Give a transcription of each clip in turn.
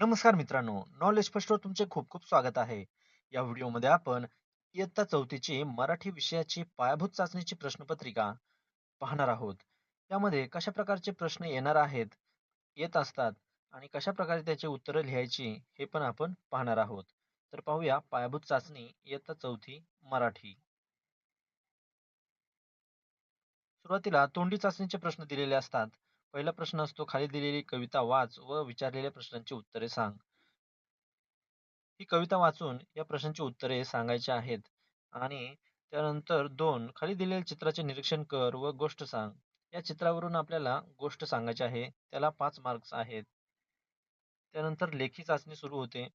नमस्कार मित्रांनो, knowledge first var तुमचे खूप खूप स्वागत आहे. या व्हिडिओमध्ये आपण इयत्ता चौथीची मराठी विषयाची पायाभूत चाचणीची प्रश्नपत्रिका पाहणार आहोत. यामध्ये कशा प्रकारचे प्रश्न येणार आहेत, येत असतात आणि कशा प्रकारे त्याचे उत्तरं लिहायची हे पण आपण पाहणार आहोत. तर पाहूया पायाभूत चाचणी इयत्ता चौथी मराठी. सुरुवातीला तोंडी चाचणीचे प्रश्न दिलेले असतात. पहिला प्रश्न असतो खाली दिलेली कविता वाच व विचारलेल्या प्रश्नांची उत्तरे सांग. ही कविता वाचून या प्रश्नांची उत्तरे सांगायची आहेत आणि त्यानंतर दोन खाली दिलेल्या चित्राचे निरीक्षण कर व गोष्ट सांग. या चित्रावरून आपल्याला गोष्ट सांगायची आहे. त्याला पाच मार्क्स आहेत. त्यानंतर लेखी चाचणी सुरू होते.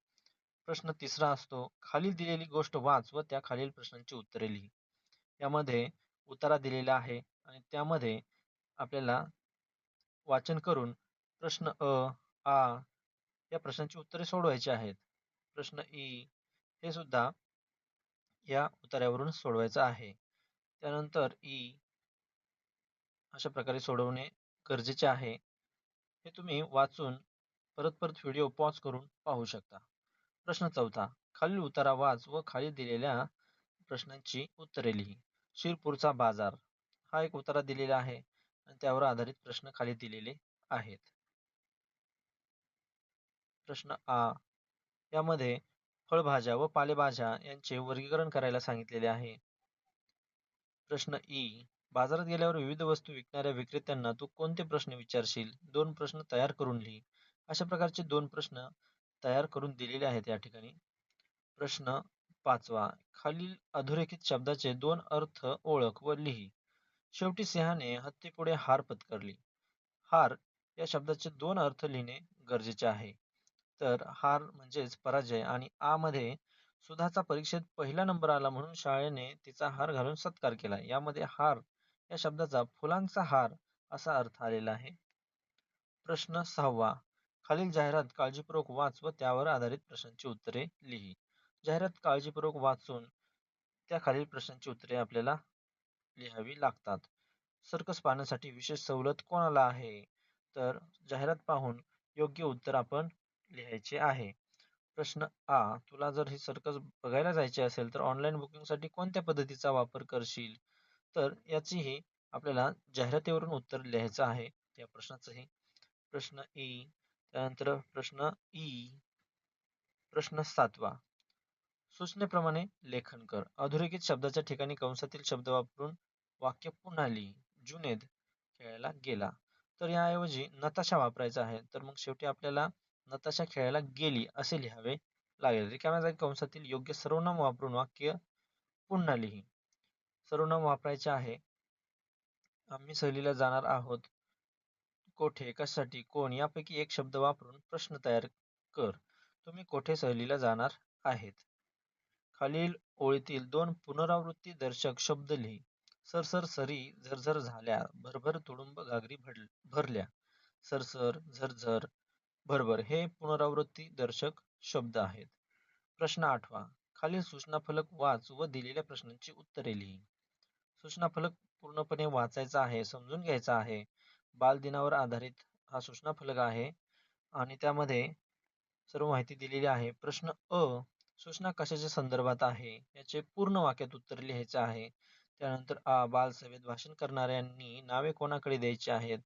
प्रश्न तिसरा असतो खालील दिलेली गोष्ट वाच व त्या खालील प्रश्नांची उत्तरे लिही. यामध्ये उतारा दिलेला आहे आणि त्यामध्ये आपल्याला वाचन करून प्रश्न अ, आ या प्रश्नांची उत्तरे सोडवायची आहेत. प्रश्न ई हे सुद्धा या उतार्यावरून सोडवायचं आहे. त्यानंतर ई अशा प्रकारे सोडवणे गरजेचे आहे. हे तुम्ही वाचून परत परत व्हिडिओ पॉज करून पाहू शकता. प्रश्न चौथा खालील उतारा वाच व खाली दिलेल्या प्रश्नांची उत्तरे लिही. शिरपूरचा बाजार हा एक उतारा दिलेला आहे त्यावर आधारित प्रश्न खाली दिलेले आहेत. प्रश्न आ यामध्ये फळभाज्या व पालेभाज्या यांचे वर्गीकरण करायला सांगितलेले आहे. प्रश्न ई बाजारात गेल्यावर विविध वस्तू विकणाऱ्या विक्रेत्यांना तू कोणते प्रश्न विचारशील? दोन प्रश्न तयार करून लिही. अशा प्रकारचे दोन प्रश्न तयार करून दिलेले आहेत या ठिकाणी. प्रश्न पाचवा खालील अधोरेखित शब्दाचे दोन अर्थ ओळख व लिही. शेवटी सिंहाने हत्तीपुढे हार पत्करली. हार या शब्दाचे दोन अर्थ लिहिणे गरजेचे आहे. तर हार म्हणजेच पराजय आणि आ मध्ये सुधाचा परीक्षेत पहिला नंबर आला म्हणून शाळेने तिचा हार घालून सत्कार केला. यामध्ये हार या शब्दाचा फुलांचा हार असा अर्थ आलेला आहे. प्रश्न सहावा खालील जाहिरात काळजीपूर्वक वाच व त्यावर आधारित प्रश्नांची उत्तरे लिही. जाहिरात काळजीपूर्वक वाचून त्या खालील प्रश्नांची उत्तरे आपल्याला लिहावी लागतात. सर्कस पाहण्यासाठी विशेष सवलत कोणाला आहे? तर जाहिरात पाहून योग्य उत्तर आपण लिहायचे आहे. प्रश्न आ तुला जर हे सर्कस बघायला जायचे असेल तर ऑनलाईन बुकिंगसाठी कोणत्या पद्धतीचा वापर करशील? तर याचीही आपल्याला जाहिरातीवरून उत्तर लिहायचं आहे या प्रश्नाचंही. प्रश्न ई त्यानंतर प्रश्न ई प्रश्न सातवा सूचनेप्रमाणे लेखन कर. अधोरेखित शब्दाच्या ठिकाणी कंसातील शब्द वापरून वाक्य पुन्हा लिही. जुनेद खेळायला गेला. तर याऐवजी नताशा वापरायचा आहे. तर मग शेवटी आपल्याला नताशा खेळायला गेली असे लिहावे लागेल. रिकाम्या जागी कंसातील योग्य सर्वनाम वापरून वाक्य पुन्हा लिही. सर्वनाम वापरायचे आहे. आम्ही सहलीला जाणार आहोत. कोठे, कशासाठी, कोण यापैकी एक शब्द वापरून प्रश्न तयार कर. तुम्ही कोठे सहलीला जाणार आहेत? खालील ओळीतील दोन पुनरावृत्ती दर्शक शब्द लिही. सरसर सरी झरझर झाल्या, भरभर तुडुंब घागरी भरल्या. सरसर, झरझर, भरभर हे पुनरावृत्ती दर्शक शब्द आहेत. प्रश्न आठवा खालील सूचनाफलक वाच व दिलेल्या प्रश्नांची उत्तरे लिही. सूचनाफलक पूर्णपणे वाचायचा आहे, समजून घ्यायचा आहे. बालदिनावर आधारित हा सूचनाफलक आहे आणि त्यामध्ये सर्व माहिती दिलेली आहे. प्रश्न अ सूचना कशाच्या संदर्भात आहे याचे पूर्ण वाक्यात उत्तर लिहायचे आहे. त्यानंतर आ बालसभेत भाषण करणाऱ्यांनी नावे कोणाकडे द्यायची आहेत?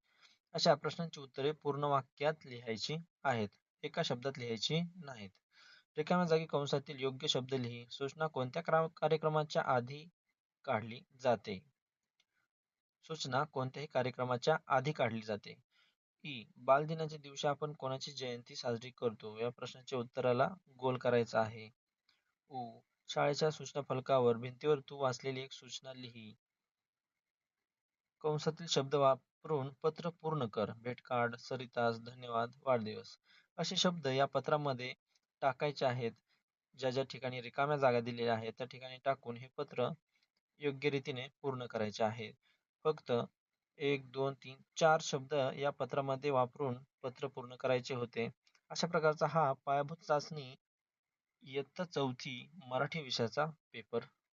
अशा प्रश्नांची उत्तरे पूर्ण वाक्यात लिहायची आहेत. एका शब्दात लिहायची नाहीत. रिकाम्या जागी कंसातील योग्य शब्द लिही. सूचना कोणत्या कार्यक्रमाच्या आधी काढली जाते? सूचना कोणत्याही कार्यक्रमाच्या आधी काढली जाते. ई बालदिनाच्या दिवशी आपण कोणाची जयंती साजरी करतो? या प्रश्नाच्या उत्तराला गोल करायचा आहे. उ शाळेच्या सूचना फलकावर भिंतीवर तू वाचलेली एक सूचना लिही. कंसातील शब्द वापरून पत्र पूर्ण कर. भेटकार्ड, सरितास, धन्यवाद, वाढदिवस असे शब्द या पत्रामध्ये टाकायचे आहेत. ज्या ज्या ठिकाणी रिकाम्या जागा दिलेल्या आहेत त्या ठिकाणी टाकून हे पत्र योग्य रीतीने पूर्ण करायचे आहे. फक्त एक, दोन, तीन, चार शब्द या पत्रामध्ये वापरून पत्र पूर्ण करायचे होते. अशा प्रकारचा हा पायाभूत चाचणी इयत्ता चौथी मराठी विषयाचा पेपर